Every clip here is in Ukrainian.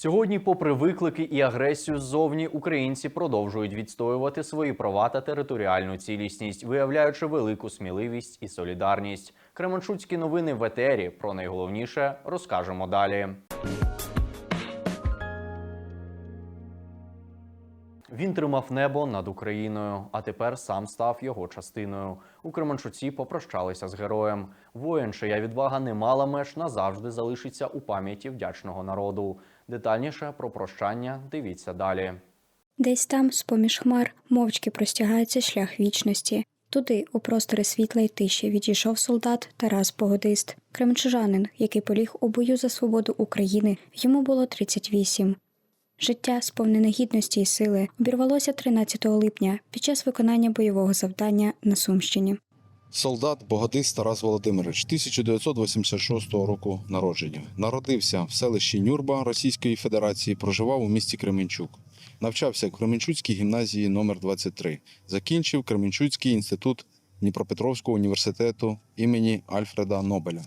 Сьогодні, попри виклики і агресію ззовні, українці продовжують відстоювати свої права та територіальну цілісність, виявляючи велику сміливість і солідарність. Кременчуцькі новини в етері. Про найголовніше розкажемо далі. Він тримав небо над Україною, а тепер сам став його частиною. У Кременчуці попрощалися з героєм. Воїн, чия відвага не мала меж, назавжди залишиться у пам'яті вдячного народу. Детальніше про прощання дивіться далі. Десь там, з-поміж хмар, мовчки простягається шлях вічності. Туди, у простори світла й тиші, відійшов солдат Тарас Погодист, кремчужанин, який поліг у бою за свободу України. Йому було 38. Життя, сповнене гідності і сили, обірвалося 13 липня під час виконання бойового завдання на Сумщині. Солдат Богодист Тарас Володимирович 1986 року народження. Народився в селищі Нюрба Російської Федерації, проживав у місті Кременчук. Навчався в Кременчуцькій гімназії номер 23 Закінчив Кременчуцький інститут Дніпропетровського університету імені Альфреда Нобеля.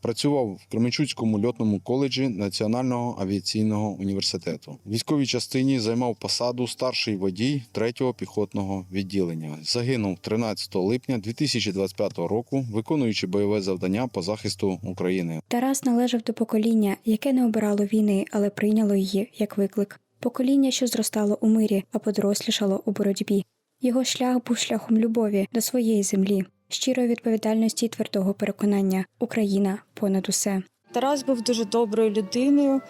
Працював в Кременчуцькому льотному коледжі Національного авіаційного університету. В військовій частині займав посаду старший водій 3-го піхотного відділення. Загинув 13 липня 2025 року, виконуючи бойове завдання по захисту України. Тарас належав до покоління, яке не обирало війни, але прийняло її як виклик. Покоління, що зростало у мирі, а подорослішало у боротьбі. Його шлях був шляхом любові до своєї землі, щирої відповідальності й твердого переконання Україна понад усе. Тарас був дуже доброю людиною.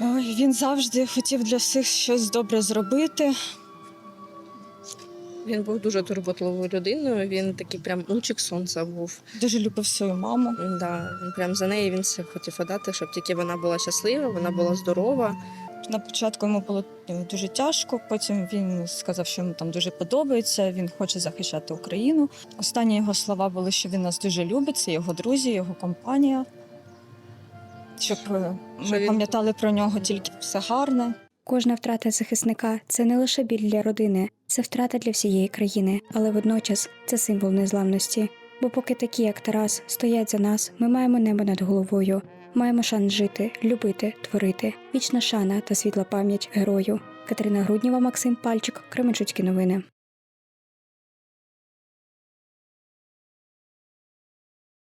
Ой, Він завжди хотів для всіх щось добре зробити. Він був дуже турботливою людиною. Він такий прям лучик сонця був. Дуже любив свою маму. Да, він прям за неї він все хотів подати, щоб тільки вона була щаслива, вона була здорова. На початку йому було ну, дуже тяжко. Потім він сказав, що йому там дуже подобається. Він хоче захищати Україну. Останні його слова були, що він нас дуже любить. Це його друзі, його компанія. Щоб е, ми пам'ятали про нього тільки все гарне. Кожна втрата захисника це не лише біль для родини, це втрата для всієї країни, але водночас це символ незламності. Бо поки такі, як Тарас, стоять за нас, ми маємо небо над головою, маємо шанс жити, любити, творити. Вічна шана та світла пам'ять герою. Катерина Грудніва, Максим Пальчик, Кременчуцькі новини.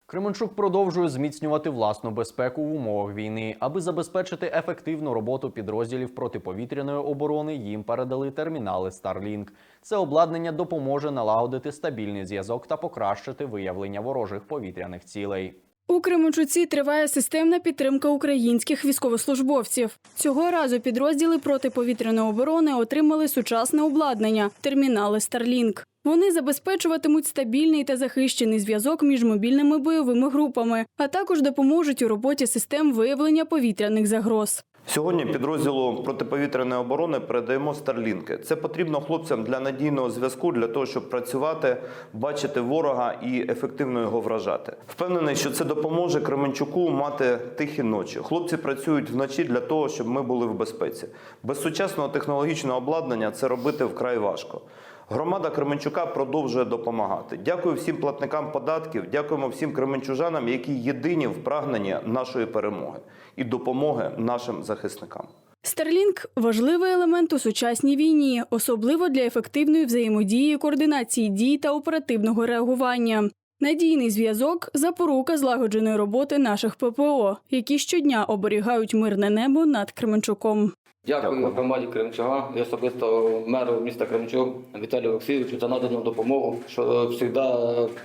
Кременчук продовжує зміцнювати власну безпеку в умовах війни. Аби забезпечити ефективну роботу підрозділів протиповітряної оборони, їм передали термінали Starlink. Це обладнання допоможе налагодити стабільний зв'язок та покращити виявлення ворожих повітряних цілей. У Кременчуці триває системна підтримка українських військовослужбовців. Цього разу підрозділи протиповітряної оборони отримали сучасне обладнання термінали Starlink. Вони забезпечуватимуть стабільний та захищений зв'язок між мобільними бойовими групами, а також допоможуть у роботі систем виявлення повітряних загроз. Сьогодні підрозділу протиповітряної оборони передаємо старлінки. Це потрібно хлопцям для надійного зв'язку, для того, щоб працювати, бачити ворога і ефективно його вражати. Впевнений, що це допоможе Кременчуку мати тихі ночі. Хлопці працюють вночі для того, щоб ми були в безпеці. Без сучасного технологічного обладнання це робити вкрай важко. Громада Кременчука продовжує допомагати. Дякую всім платникам податків, дякуємо всім кременчужанам, які єдині в прагненні нашої перемоги і допомоги нашим захисникам. Starlink – важливий елемент у сучасній війні, особливо для ефективної взаємодії, координації дій та оперативного реагування. Надійний зв'язок запорука злагодженої роботи наших ППО, які щодня оберігають мирне небо над Кременчуком. Дякую Дякую. громаді Кремчуга і особисто меру міста Кремчуг Віталію Олексійовичу за надану допомогу. Що завжди,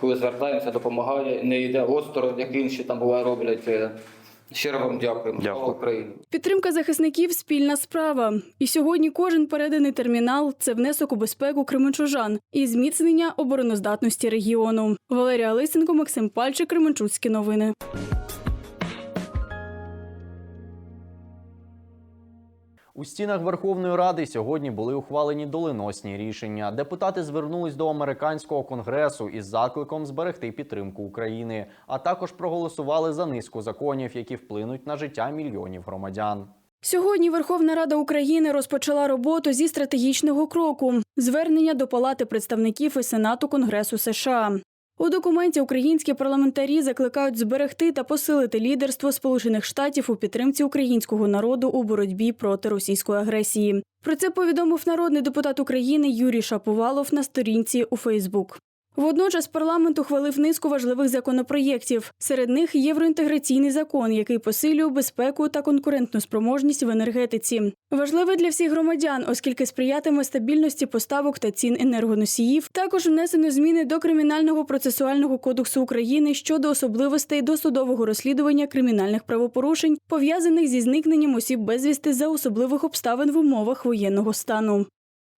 коли звертаємося, допомагає, не йде осторонь, як інші там буває роблять. Е, Щиро вам дякуємо. Слава Дякую. Україні! Підтримка захисників спільна справа. І сьогодні кожен переданий термінал це внесок у безпеку кременчужан і зміцнення обороноздатності регіону. Валерія Лисенко, Максим Пальчик, Кременчуцькі новини. У стінах Верховної Ради сьогодні були ухвалені доленосні рішення. Депутати звернулись до американського конгресу із закликом зберегти підтримку України, а також проголосували за низку законів, які вплинуть на життя мільйонів громадян. Сьогодні Верховна Рада України розпочала роботу зі стратегічного кроку звернення до Палати представників і Сенату Конгресу США. У документі українські парламентарі закликають зберегти та посилити лідерство Сполучених Штатів у підтримці українського народу у боротьбі проти російської агресії. Про це повідомив народний депутат України Юрій Шаповалов на сторінці у Фейсбук. Водночас парламент ухвалив низку важливих законопроєктів. Серед них євроінтеграційний закон, який посилює безпеку та конкурентну спроможність в енергетиці. Важливий для всіх громадян, оскільки сприятиме стабільності поставок та цін енергоносіїв. Також внесено зміни до кримінального процесуального кодексу України щодо особливостей досудового розслідування кримінальних правопорушень, пов'язаних зі зникненням осіб безвісти за особливих обставин в умовах воєнного стану.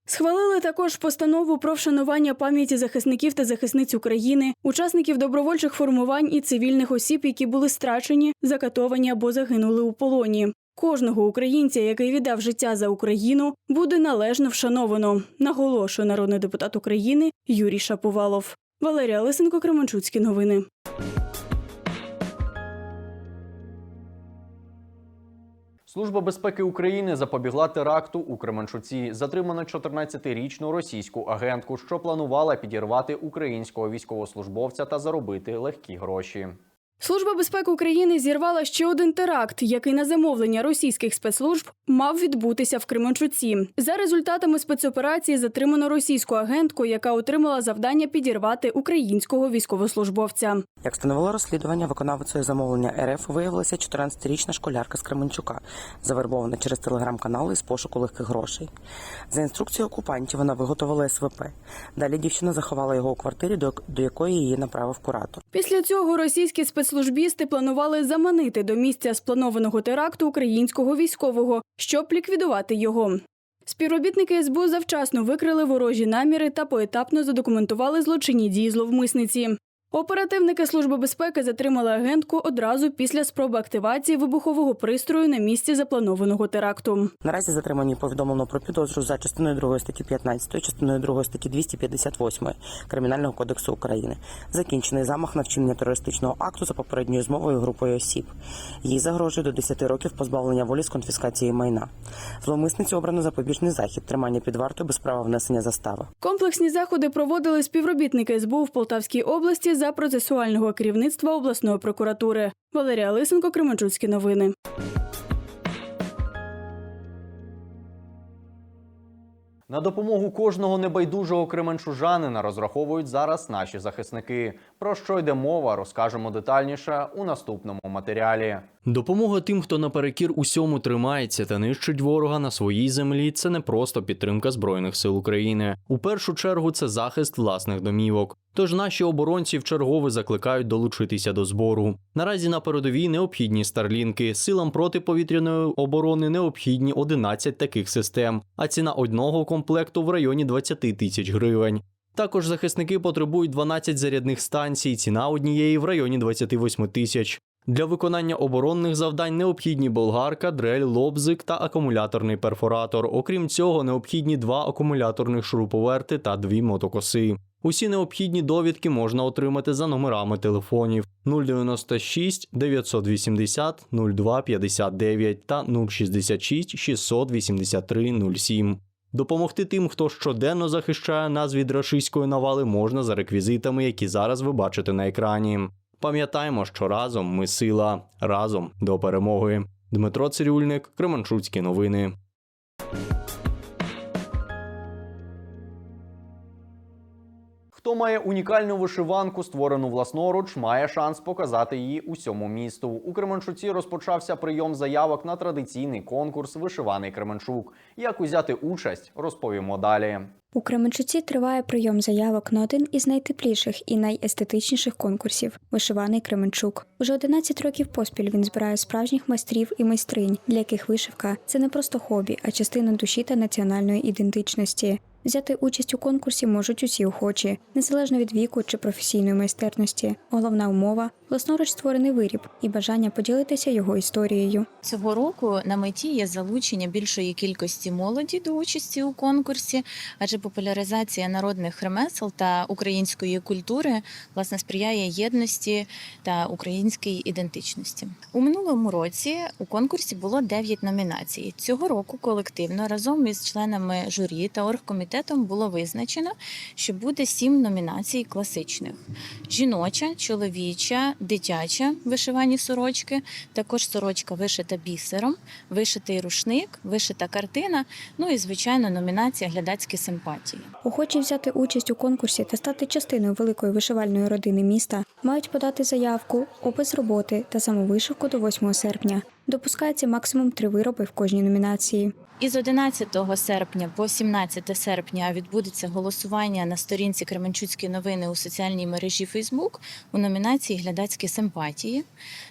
Схвалили також постанову про вшанування пам'яті захисників та захисниць України, учасників добровольчих формувань і цивільних осіб, які були страчені, закатовані або загинули у полоні. Кожного українця, який віддав життя за Україну, буде належно вшановано, наголошує народний депутат України Юрій Шаповалов. Валерія Лисенко, Кременчуцькі новини. Служба безпеки України запобігла теракту у Кременчуці. Затримано 14-річну російську агентку, що планувала підірвати українського військовослужбовця та заробити легкі гроші. Служба безпеки України зірвала ще один теракт, який на замовлення російських спецслужб мав відбутися в Кременчуці. За результатами спецоперації затримано російську агентку, яка отримала завдання підірвати українського військовослужбовця. Як встановило розслідування, виконавицею замовлення РФ виявилася 14-річна школярка з Кременчука, завербована через телеграм-канал із пошуку легких грошей. За інструкцією окупантів вона виготовила СВП. Далі дівчина заховала його у квартирі, до, якої її направив куратор. Після цього російські спецслужбісти планували заманити до місця спланованого теракту українського військового, щоб ліквідувати його. Співробітники СБУ завчасно викрили ворожі наміри та поетапно задокументували злочинні дії зловмисниці. Оперативники Служби безпеки затримали агентку одразу після спроби активації вибухового пристрою на місці запланованого теракту. Наразі затримані повідомлено про підозру за частиною 2 статті 15, частиною 2 статті 258 Кримінального кодексу України. Закінчений замах на вчинення терористичного акту за попередньою змовою групою осіб. Їй загрожує до 10 років позбавлення волі з конфіскації майна. Зловмисниці обрано запобіжний захід, тримання під вартою без права внесення застави. Комплексні заходи проводили співробітники СБУ в Полтавській області за процесуального керівництва обласної прокуратури. Валерія Лисенко, Кременчуцькі новини. На допомогу кожного небайдужого кременчужанина розраховують зараз наші захисники. Про що йде мова, розкажемо детальніше у наступному матеріалі. Допомога тим, хто наперекір усьому тримається та нищить ворога на своїй землі. Це не просто підтримка збройних сил України. У першу чергу це захист власних домівок. Тож наші оборонці вчергове закликають долучитися до збору. Наразі на передовій необхідні старлінки. Силам протиповітряної оборони необхідні 11 таких систем, а ціна одного комплекту в районі 20 тисяч гривень. Також захисники потребують 12 зарядних станцій, ціна однієї в районі 28 тисяч. Для виконання оборонних завдань необхідні болгарка, дрель, лобзик та акумуляторний перфоратор. Окрім цього, необхідні два акумуляторних шуруповерти та дві мотокоси. Усі необхідні довідки можна отримати за номерами телефонів 096 980 02 59 та 066 683 07. Допомогти тим, хто щоденно захищає нас від рашистської навали, можна за реквізитами, які зараз ви бачите на екрані. Пам'ятаємо, що разом ми сила, разом до перемоги. Дмитро Цирюльник, Кременчуцькі новини. Хто має унікальну вишиванку, створену власноруч, має шанс показати її усьому місту. У Кременчуці розпочався прийом заявок на традиційний конкурс Вишиваний Кременчук. Як узяти участь, розповімо далі. У Кременчуці триває прийом заявок на один із найтепліших і найестетичніших конкурсів вишиваний Кременчук. Уже 11 років поспіль він збирає справжніх майстрів і майстринь, для яких вишивка це не просто хобі, а частина душі та національної ідентичності. Взяти участь у конкурсі можуть усі охочі, незалежно від віку чи професійної майстерності. Головна умова власноруч створений виріб і бажання поділитися його історією. Цього року на меті є залучення більшої кількості молоді до участі у конкурсі, адже популяризація народних ремесел та української культури власне сприяє єдності та українській ідентичності. У минулому році у конкурсі було 9 номінацій. Цього року колективно разом із членами журі та оргкомітету комітетом було визначено, що буде сім номінацій класичних: жіноча, чоловіча, дитяча вишивані сорочки, також сорочка вишита бісером, вишитий рушник, вишита картина. Ну і звичайно, номінація глядацькі симпатії. Охочі взяти участь у конкурсі та стати частиною великої вишивальної родини міста мають подати заявку, опис роботи та самовишивку до 8 серпня. Допускається максимум три вироби в кожній номінації. Із 11 серпня по 17 серпня відбудеться голосування на сторінці Кременчуцькі новини у соціальній мережі Фейсбук у номінації Глядацькі симпатії.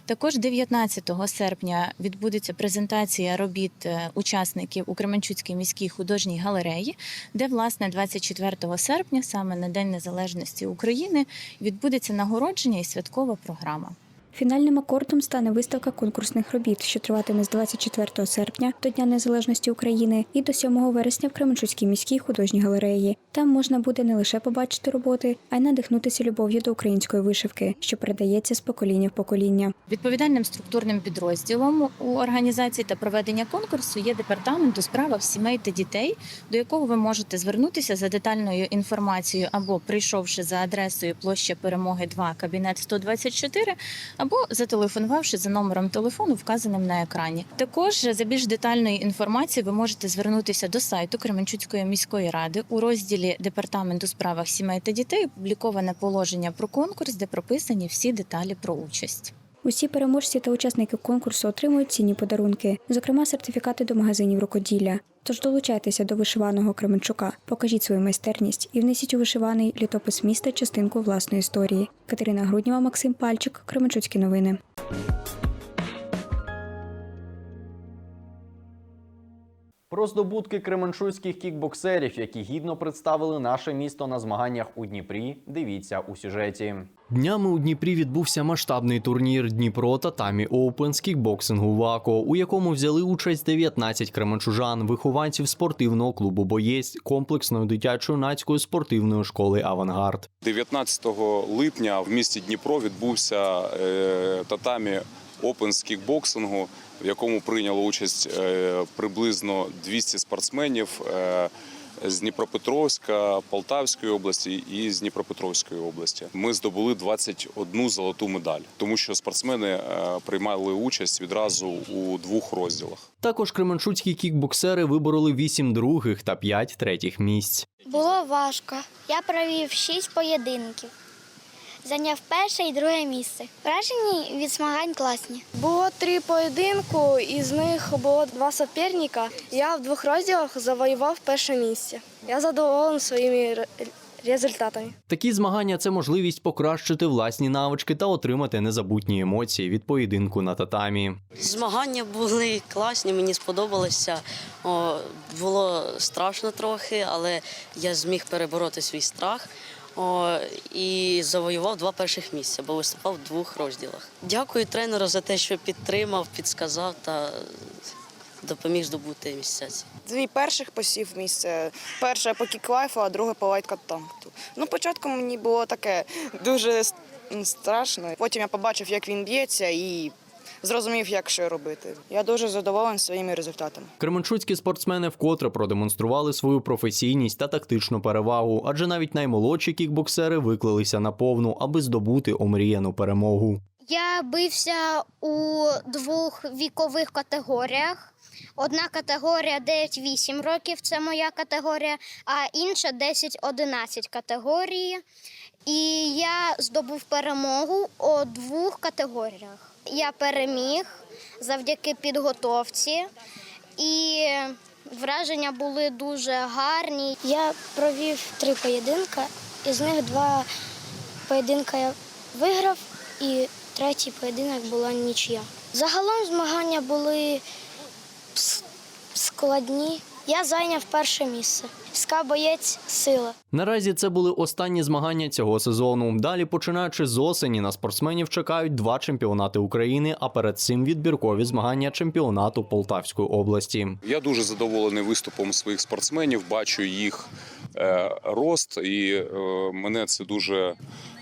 Також 19 серпня відбудеться презентація робіт е, учасників у Кременчуцькій міській художній галереї, де власне 24 серпня, саме на День Незалежності України, відбудеться нагородження і святкова програма. Фінальним акордом стане виставка конкурсних робіт, що триватиме з 24 серпня до Дня Незалежності України і до 7 вересня в Кременчуцькій міській художній галереї. Там можна буде не лише побачити роботи, а й надихнутися любов'ю до української вишивки, що передається з покоління в покоління. Відповідальним структурним підрозділом у організації та проведення конкурсу є департамент у справах сімей та дітей, до якого ви можете звернутися за детальною інформацією або прийшовши за адресою площа Перемоги 2, кабінет 124, або зателефонувавши за номером телефону, вказаним на екрані. Також за більш детальною інформацією ви можете звернутися до сайту Кременчуцької міської ради у розділі департаменту справах сімей та дітей. Опубліковане положення про конкурс, де прописані всі деталі про участь. Усі переможці та учасники конкурсу отримують цінні подарунки, зокрема сертифікати до магазинів рукоділля. Тож долучайтеся до вишиваного Кременчука, покажіть свою майстерність і внесіть у вишиваний літопис міста частинку власної історії. Катерина Груднєва, Максим Пальчик, Кременчуцькі новини. Про здобутки кременчуцьких кікбоксерів, які гідно представили наше місто на змаганнях у Дніпрі. Дивіться у сюжеті. Днями у Дніпрі відбувся масштабний турнір Дніпро Татамі Оупен з кікбоксингу ВАКО, у якому взяли участь 19 кременчужан, вихованців спортивного клубу Боєць комплексної дитячо-юнацької спортивної школи Авангард. 19 липня в місті Дніпро відбувся е, татамі Open з кікбоксингу, в якому прийняло участь е, приблизно 200 спортсменів е, з Дніпропетровська, Полтавської області і з Дніпропетровської області. Ми здобули 21 золоту медаль, тому що спортсмени е, приймали участь відразу у двох розділах. Також кременчуцькі кікбоксери вибороли 8 других та 5 третіх місць. Було важко. Я провів шість поєдинків. Зайняв перше і друге місце. Вражені від змагань класні. Було три поєдинку, із них було два суперника. Я в двох розділах завоював перше місце. Я задоволений своїми результатами. Такі змагання це можливість покращити власні навички та отримати незабутні емоції від поєдинку на татамі. Змагання були класні, мені сподобалося. О, було страшно трохи, але я зміг перебороти свій страх о, і завоював два перших місця, бо виступав в двох розділах. Дякую тренеру за те, що підтримав, підсказав та допоміг здобути місця. Дві перших посів місце. Перше по кіклайфу, а друге по лайткатампту. Ну, спочатку мені було таке дуже страшно. Потім я побачив, як він б'ється, і зрозумів, як що робити. Я дуже задоволений своїми результатами. Кременчуцькі спортсмени вкотре продемонстрували свою професійність та тактичну перевагу, адже навіть наймолодші кікбоксери виклалися на повну, аби здобути омріяну перемогу. Я бився у двох вікових категоріях. Одна категорія 9-8 років це моя категорія, а інша 10-11 категорії. І я здобув перемогу у двох категоріях. Я переміг завдяки підготовці, і враження були дуже гарні. Я провів три поєдинки, із них два поєдинки я виграв, і третій поєдинок була нічия. Загалом змагання були складні. Я зайняв перше місце. СКА боєць сила. Наразі це були останні змагання цього сезону. Далі, починаючи з осені, на спортсменів чекають два чемпіонати України, а перед цим відбіркові змагання чемпіонату Полтавської області. Я дуже задоволений виступом своїх спортсменів. Бачу їх е, рост, і е, мене це дуже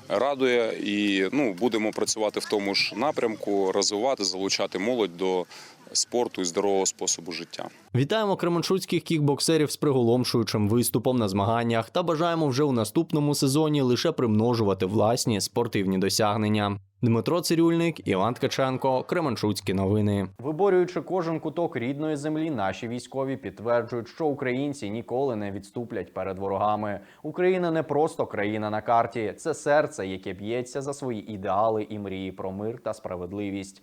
радує. І ну будемо працювати в тому ж напрямку, розвивати, залучати молодь до спорту і здорового способу життя. Вітаємо кременчуцьких кікбоксерів з приголомшуючим виступом на змаганнях та бажаємо вже у наступному сезоні лише примножувати власні спортивні досягнення. Дмитро Цирюльник, Іван Ткаченко, Кременчуцькі новини. Виборюючи кожен куток рідної землі, наші військові підтверджують, що українці ніколи не відступлять перед ворогами. Україна не просто країна на карті, це серце, яке б'ється за свої ідеали і мрії про мир та справедливість.